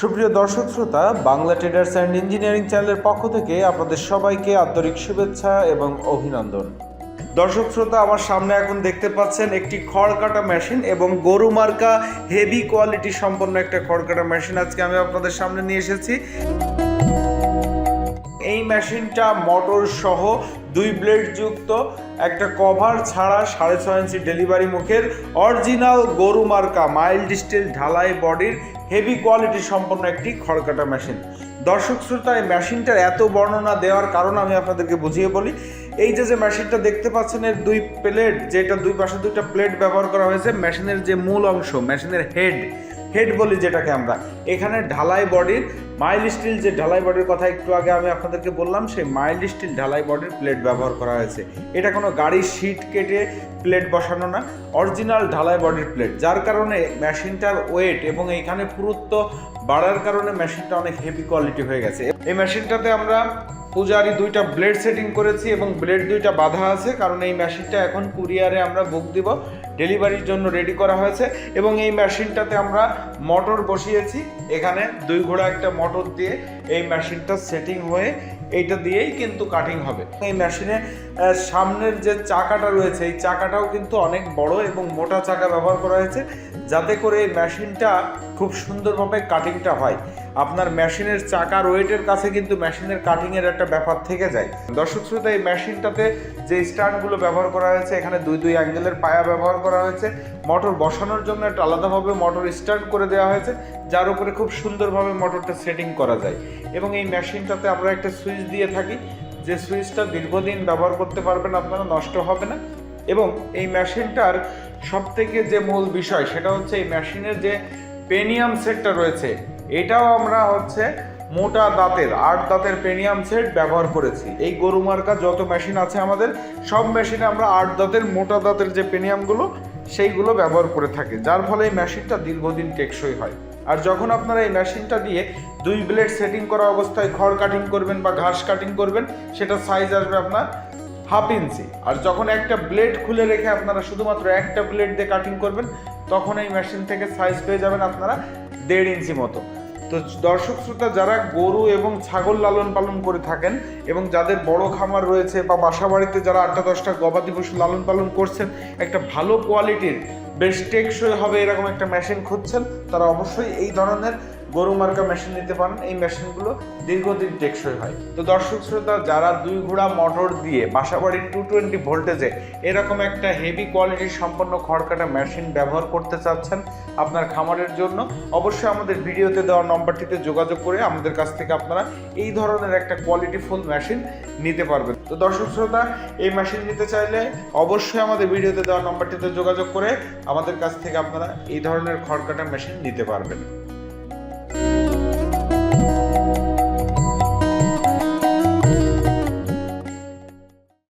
সুপ্রিয় দর্শক শ্রোতা, বাংলা ট্রেডার্স অ্যান্ড ইঞ্জিনিয়ারিং চ্যানেলের পক্ষ থেকে আপনাদের সবাইকে আন্তরিক শুভেচ্ছা এবং অভিনন্দন। দর্শক শ্রোতা, আমার সামনে এখন দেখতে পাচ্ছেন একটি খড় কাটা মেশিন এবং গরু মার্কা হেভি কোয়ালিটি সম্পন্ন একটা খড় কাটা মেশিন। আজকে আমি আপনাদের সামনে নিয়ে এসেছি। মেশিনটা মোটর সহ দুই ব্লেড যুক্ত। একটা কভার ছাড়া সাড়ে ছয় ইঞ্চি ডেলিভারি মুখের অরিজিনাল গরু মার্কা মাইল্ড স্টিল ঢালাই বডির হেভি কোয়ালিটি সম্পন্ন একটি খড়কাটা মেশিন দর্শক শ্রোতা, এই মেশিনটার এত বর্ণনা দেওয়ার কারণ আমি আপনাদেরকে বুঝিয়ে বলি। এই যে যে মেশিনটা দেখতে পাচ্ছেন, এর দুই প্লেট যেটা দুই পাশে দুইটা প্লেট ব্যবহার করা হয়েছে মেশিনের যে মূল অংশ মেশিনের হেড হেড বলি যেটাকে আমরা। এখানে ঢালাই বডির মাইল স্টিল যে ঢালাই বডির কথা একটু আগে আমি আপনাদেরকে বললাম, সেই মাইল স্টিল ঢালাই বডির প্লেট ব্যবহার করা হয়েছে। এটা কোনো গাড়ির সিট কেটে প্লেট বসানো না অরিজিনাল ঢালাই বডির প্লেট যার কারণে মেশিনটার ওয়েট এবং এইখানে পুরুত্ব বাড়ার কারণে মেশিনটা অনেক হেভি কোয়ালিটি হয়ে গেছে। এই মেশিনটাতে আমরা পূজারি দুইটা ব্লেড সেটিং করেছি এবং ব্লেড দুইটা বাধা আছে, কারণ এই মেশিনটা এখন কুরিয়ারে আমরা বুক দিব ডেলিভারির জন্য রেডি করা হয়েছে এবং এই মেশিনটাতে আমরা মোটর বসিয়েছি, এখানে দুই ঘোড়া একটা মোটর দিয়ে এই মেশিনটা সেটিং হয়ে এইটা দিয়েই কিন্তু কাটিং হবে। এই মেশিনে সামনের যে চাকাটা রয়েছে, এই চাকাটাও কিন্তু অনেক বড় এবং মোটা চাকা ব্যবহার করা হয়েছে, যাতে করে এই মেশিনটা খুব সুন্দরভাবে কাটিংটা হয়। আপনার মেশিনের চাকার ওয়েটের কাছে কিন্তু মেশিনের কাটিংয়ের একটা ব্যাপার থেকে যায়। দর্শক শ্রোতা, এই মেশিনটাতে যে স্ট্যান্ডগুলো ব্যবহার করা হয়েছে, এখানে দুই দুই অ্যাঙ্গেলের পায়া ব্যবহার করা হয়েছে। মোটর বসানোর জন্য একটা আলাদাভাবে মোটর স্ট্যান্ড করে দেওয়া হয়েছে, যার উপরে খুব সুন্দরভাবে মোটরটা সেটিং করা যায়। এবং এই মেশিনটাতে আমরা একটা সুইচ দিয়ে থাকি, যে সুইচটা দীর্ঘদিন ব্যবহার করতে পারবেন আপনারা, নষ্ট হবে না। এবং এই মেশিনটার সবথেকে যে মূল বিষয়, সেটা হচ্ছে এই মেশিনের যে পেনিয়াম সেটটা রয়েছে এটাও আমরা হচ্ছে মোটা দাঁতের, আট দাঁতের পেনিয়াম সেট ব্যবহার করেছি। এই গরু মার্কা যত মেশিন আছে আমাদের, সব মেশিনে আমরা আট দাঁতের, মোটা দাঁতের যে পেনিয়ামগুলো, সেইগুলো ব্যবহার করে থাকি, যার ফলে এই মেশিনটা দীর্ঘদিন টেকসই হয়। আর যখন আপনারা এই মেশিনটা দিয়ে দুই ব্লেড সেটিং করা অবস্থায় খড় কাটিং করবেন বা ঘাস কাটিং করবেন সেটা সাইজ আসবে আপনার হাফ ইঞ্চি। আর যখন একটা ব্লেড খুলে রেখে আপনারা শুধুমাত্র একটা ব্লেড দিয়ে কাটিং করবেন, তখন এই মেশিন থেকে সাইজ পেয়ে যাবেন আপনারা দেড় ইঞ্চি মতো। তো দর্শক শ্রোতা যারা গরু এবং ছাগল লালন পালন করে থাকেন এবং যাদের বড় খামার রয়েছে বা বাসা বাড়িতে যারা আটটা দশটা গবাদি পশু লালন পালন করছেন, একটা ভালো কোয়ালিটির বেশ টেকসই হবে এরকম একটা মেশিন খুঁজছেন, তারা অবশ্যই এই ধরনের গরু মার্কা মেশিন নিতে পারেন। এই মেশিনগুলো দীর্ঘদিন টেকসই হয়। তো দর্শক শ্রোতা, যারা দুই ঘোড়া মোটর দিয়ে বাসাবাড়ির টু টোয়েন্টি ভোল্টেজে এরকম একটা হেভি কোয়ালিটি সম্পন্ন খড়কাটা মেশিন ব্যবহার করতে চাচ্ছেন আপনার খামারের জন্য, অবশ্যই আমাদের ভিডিওতে দেওয়া নম্বরটিতে যোগাযোগ করে আমাদের কাছ থেকে আপনারা এই ধরনের একটা কোয়ালিটিফুল মেশিন নিতে পারবেন। তো দর্শক শ্রোতা, এই মেশিন নিতে চাইলে অবশ্যই আমাদের ভিডিওতে দেওয়া নম্বরটিতে যোগাযোগ করে আমাদের কাছ থেকে আপনারা এই ধরনের খড়কাটা মেশিন নিতে পারবেন।